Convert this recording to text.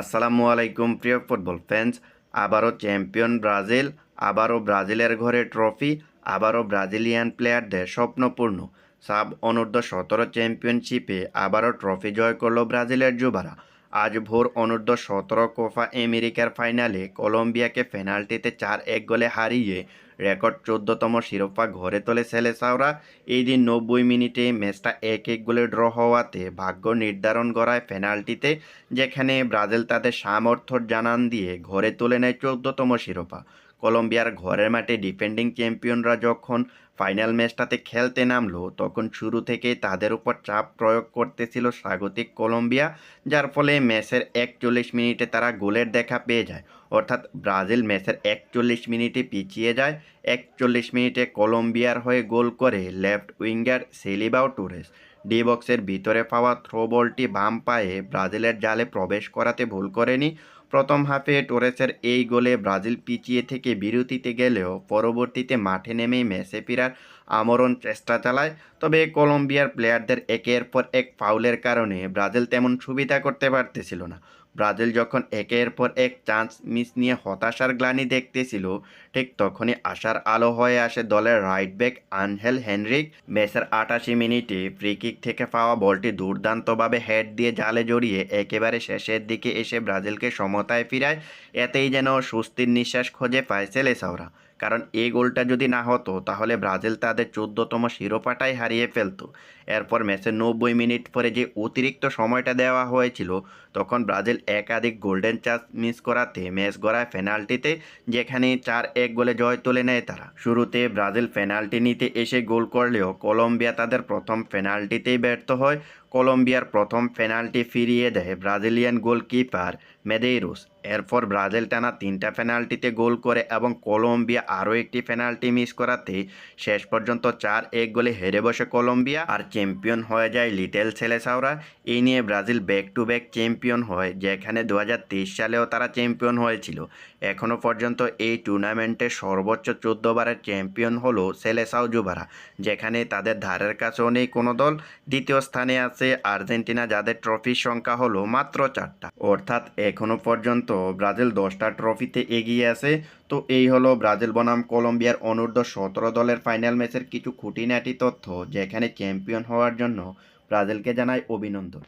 আসসালামু আলাইকুম, প্রিয় ফুটবল ফ্যান্স আবারও চ্যাম্পিয়ন ব্রাজিল, আবারও ব্রাজিলের ঘরে ট্রফি আবারও ব্রাজিলিয়ান প্লেয়ারদের স্বপ্নপূর্ণ সাব অনূর্ধ্ব সতেরো চ্যাম্পিয়নশিপে আবারও ট্রফি জয় করল ব্রাজিলের যুবারা। আজ ভোর অনূর্ধ্ব সতেরো কোফা আমেরিকার ফাইনালে কলম্বিয়াকে পেনাল্টিতে চার এক গোলে হারিয়ে রেকর্ড চোদ্দতম শিরোপা ঘরে তোলে সেলেসাওরা এই দিন নব্বই মিনিটে ম্যাচটা এক এক গোলে ড্র হওয়াতে ভাগ্য নির্ধারণ করায় পেনাল্টিতে, যেখানে ব্রাজিল তাদের সামর্থ্য জানান দিয়ে ঘরে তুলে নেয় চোদ্দতম শিরোপা। কলম্বিয়ার ঘরের মাঠে ডিফেন্ডিং চ্যাম্পিয়নরা যখন ফাইনাল ম্যাচটাতে খেলতে নামলো, তখন শুরু থেকেই তাদের উপর চাপ প্রয়োগ করতেছিল স্বাগতিক কলম্বিয়া, যার ফলে ম্যাচের একচল্লিশ মিনিটে তারা গোলের দেখা পেয়ে যায়। অর্থাৎ ব্রাজিল ম্যাচের একচল্লিশ মিনিটে পিছিয়ে যায়, একচল্লিশ মিনিটে কলম্বিয়ার হয়ে গোল করে লেফট উইঙ্গার সেলিবাও টুরেস। ডি বক্সের ভিতরে পাওয়া থ্রো বলটি বাম পায়ে ব্রাজিলের জালে প্রবেশ করাতে ভুল করেনি। প্রথম হাফে টোরেসের এই গোলে ব্রাজিল পিছিয়ে থেকে বিরতিতে গেলেও পরবর্তীতে মাঠে নেমেই মেসে ফেরার আমরণ চেষ্টা চালায়। তবে কলম্বিয়ার প্লেয়ারদের একের পর এক ফাউলের কারণে ব্রাজিল তেমন সুবিধা করতে পারতেছিল না। ব্রাজিল যখন একের পর এক চান্স মিস নিয়ে হতাশার গ্লানি দেখতেছিল, ঠিক তখনই আশার আলো হয়ে আসে দলের রাইট ব্যাক আনহেল হেনরিক। ম্যাচের আটাশি মিনিটে ফ্রি কিক থেকে পাওয়া বলটি দুর্দান্তভাবে হেড দিয়ে জালে জড়িয়ে একেবারে শেষের দিকে এসে ব্রাজিলকে সমতায় ফিরায় এতেই যেন স্বস্তির নিঃশ্বাস খোঁজে পায় সেলেসাওরা কারণ এই গোলটা যদি না হতো, তাহলে ব্রাজিল তাদের চোদ্দতম শিরোপাটাই হারিয়ে ফেলতো। এরপর ম্যাচের নব্বই মিনিট পরে যে অতিরিক্ত সময়টা দেওয়া হয়েছিল, তখন ব্রাজিল একাধিক গোল্ডেন চান্স মিস করাতে ম্যাচ গড়ায় পেনাল্টিতে, যেখানে চার এক গোলে জয় তুলে নেয় তারা। শুরুতে ব্রাজিল পেনাল্টি নিতে এসে গোল করলেও কলম্বিয়া তাদের প্রথম পেনাল্টিতেই ব্যর্থ হয়। কলম্বিয়ার প্রথম পেনাল্টি ফিরিয়ে দেয় ব্রাজিলিয়ান গোলকিপার মেদেইরোস। এরপর ব্রাজিল টানা তিনটা পেনাল্টিতে গোল করে এবং কলম্বিয়া আরও একটি পেনাল্টি মিস করাতে শেষ পর্যন্ত চার এক গোলে হেরে বসে কলম্বিয়া আর চ্যাম্পিয়ন হয়ে যায় লিটেল ছেলেসাওরা এই নিয়ে Brazil back to back champion হয়, যেখানে দু হাজার তেইশ সালেও তারা চ্যাম্পিয়ন হয়েছিল। এখনও পর্যন্ত এই টুর্নামেন্টে সর্বোচ্চ চোদ্দ বারের চ্যাম্পিয়ন হলো সেলেসাও জুবারা যেখানে তাদের ধারের কাছেও নেই কোনো দল। দ্বিতীয় স্থানে আছে আর্জেন্টিনা, যাদের ট্রফির সংখ্যা হলো মাত্র চারটা। অর্থাৎ এখনও পর্যন্ত ব্রাজিল দশটা ট্রফিতে এগিয়ে আছে। তো এই হলো ব্রাজিল বনাম কলম্বিয়ার অনূর্ধ্ব সতেরো দলের ফাইনাল ম্যাচের কিছু খুঁটিনাটি তথ্য, যেখানে চ্যাম্পিয়ন হওয়ার জন্য ব্রাজিলকে জানায় অভিনন্দন।